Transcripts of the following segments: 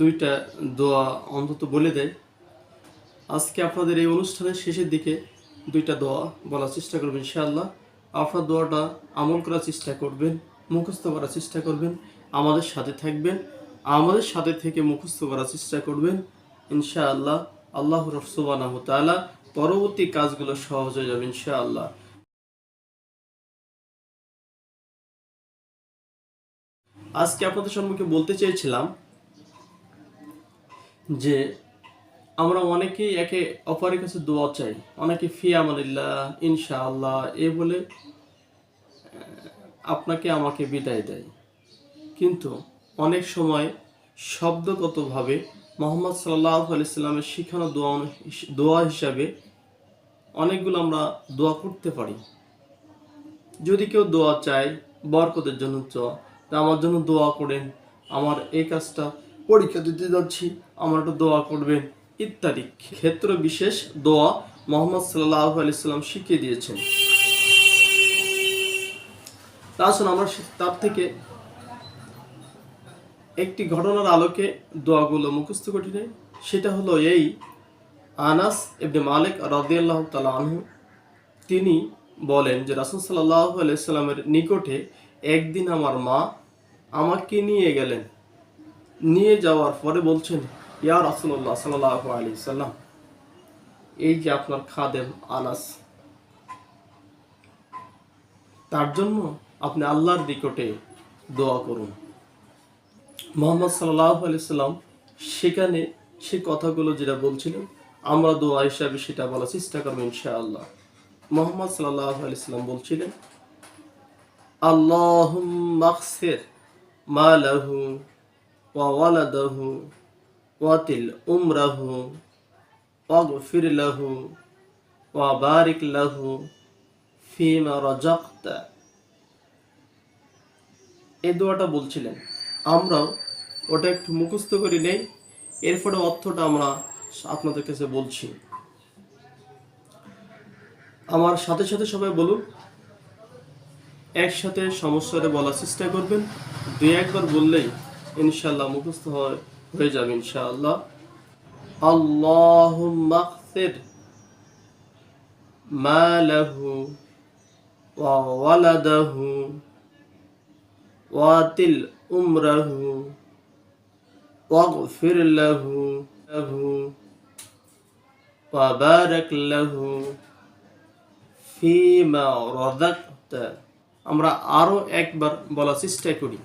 দুইটা দোয়া অন্তত বলে দেয়। আজকে আপনাদের এই অনুষ্ঠানের শেষের দিকে দুইটা দোয়া বলার চেষ্টা করবেন ইনশাআল্লাহ। আপনার দোয়াটা আমল করার চেষ্টা করবেন, মুখস্থ করার চেষ্টা করবেন, আমাদের সাথে থাকবেন, আমাদের সাথে থেকে মুখস্থ করার চেষ্টা করবেন। ইনশাআল্লাহ আল্লাহ রসুবানাহ তাআলা পরবর্তী কাজগুলো সহজ হয়ে যাবে ইনশাআল্লাহ। আজকে আপনাদের সম্মুখে বলতে চেয়েছিলাম যে আমরা অনেকেই একে অপরের কাছে দোয়া চাই। অনেকে ফি আমানিল্লাহ ইনশাআল্লাহ এ বলে আপনাকে আমাকে বিদায় দেয়। কিন্তু অনেক সময় শব্দগতভাবে মোহাম্মদ সাল্লাহ আলাইস্লামের শিখানো দোয়া দোয়া হিসাবে অনেকগুলো আমরা দোয়া করতে পারি। যদি কেউ দোয়া চায়, বরকতের জন্য দোয়া, তা আমার জন্য দোয়া করেন। আমার এই কাজটা পরীক্ষা দিতে যাচ্ছি, আমার একটু দোয়া করবেন। ইত্যাদি। ক্ষেত্র বিশেষ দোয়া মোহাম্মদ সাল্লাহ আলাইসাল্লাম শিখিয়ে দিয়েছেন। তাছাড়া আমরা তার থেকে একটি ঘটনার আলোকে দোয়াগুলো মুখস্থ করি নাই। সেটা হলো এই, আনাস ইবনে মালিক রাদিয়াল্লাহ তাআলা আনহু, তিনি বলেন যে রাসূল সাল্লাল্লাহু আলাইহি সাল্লামের নিকটে একদিন আমার মা আমাকে নিয়ে গেলেন। নিয়ে যাওয়ার পরে বলছেন, ইয়া রাসূলুল্লাহ সাল্লাল্লাহু আলাইহি সাল্লাম, এই যে আপনার খাদেম আনাস, তার জন্য আপনি আল্লাহর নিকটে দোয়া করুন। মোহাম্মদ সাল্লাহ আলি সাল্লাম সেখানে সে কথাগুলো যেটা বলছিলেন, আমরা দোয়া হিসাবে সেটা বলার চেষ্টা করব ইনশাআল্লাহ। মোহাম্মদ সাল্লাহ আলাইসাল্লাম বলছিলেন আল্লাহ মাকসের মা ওয়াতিল উমরাহু ওয়াগফির লাহু ওয়া বারিক লাহু ফিমা রাজাকতা এই দোয়াটা বলছিলেন। আমরাও ওটা একটু মুখস্থ করি নেই। এরপরে অর্থটা আমরা আপনাদের কাছে বলছি। আমার সাথে সাথে সবাই বলুন। একসাথে সমস্যারে বলার চেষ্টা করবেন। দুই একবার বললেই ইনশাল্লাহ মুখস্থ হয় হয়ে যাবে ইনশাআল্লাহ আল্লাহ মাকসির মা লাহু ওয়া ওয়ালাদাহু ওয়াতিল উমরাহু واغفر له له وبارك له فيما رزقت আমরা আরো একবার বলার চেষ্টা করি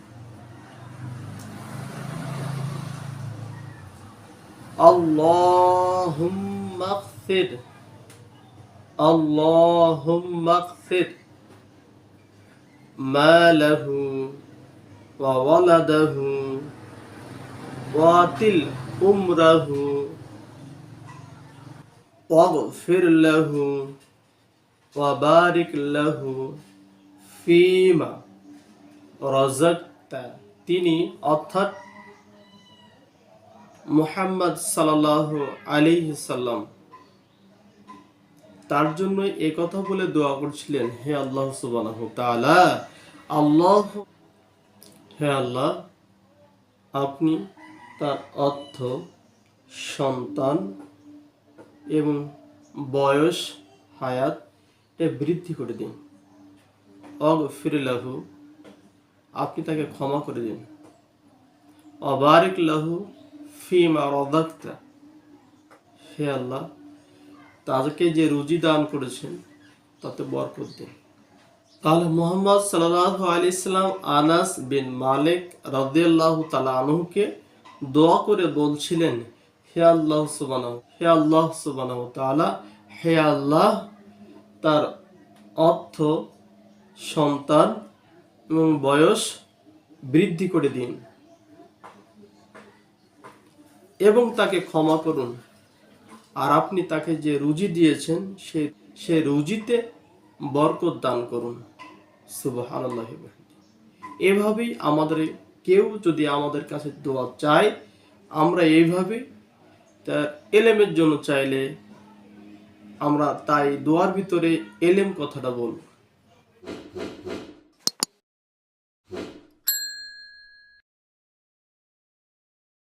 اللهم اغفر اللهم اغفر ما له وولده واطل أمره واغفر له وبارك له فيما رزقت তিনি অর্থাৎ মুহাম্মদ সাল্লাহ আলাইহি সাল্লাম। তার জন্য এ কথা বলে দোয়া করছিলেন, হে আল্লাহ তাআলা, আল্লাহ, হে আল্লাহ, আপনি তার অর্থ সন্তান এবং বয়স, হায়াত এ বৃদ্ধি করে দিন। অগ ফিরলাহু আপনি তাকে ক্ষমা করে দিন। অবারিক লাহু ফিমা রদাক্তা। হে আল্লাহ, তাদেরকে যে রুজি দান করেছেন, তাতে বরকত দিন। তাহলে মোহাম্মদ সাল্লাহ আলি ইসলাম আনাস বিন মালিক রাদিয়াল্লাহ তালা আনহুকে দোয়া করে বলছিলেন, হে আল্লাহ সুবানাহ হে আল্লাহ সুবানাহ তাআলা, হে আল্লাহ, তার অর্থ, সন্তান এবং বয়স বৃদ্ধি করে দিন। এবং তাকে ক্ষমা করুন। আর আপনি তাকে যে রুজি দিয়েছেন, সে সে রুজিতে বরকত দান করুন। সুবাহ এভাবেই আমাদের, কেউ যদি আমাদের কাছে দোয়া চায়, আমরা এইভাবে তার এলেমের জন্য চাইলে আমরা তাই দোয়ার ভিতরে এলেম কথাটা বলব।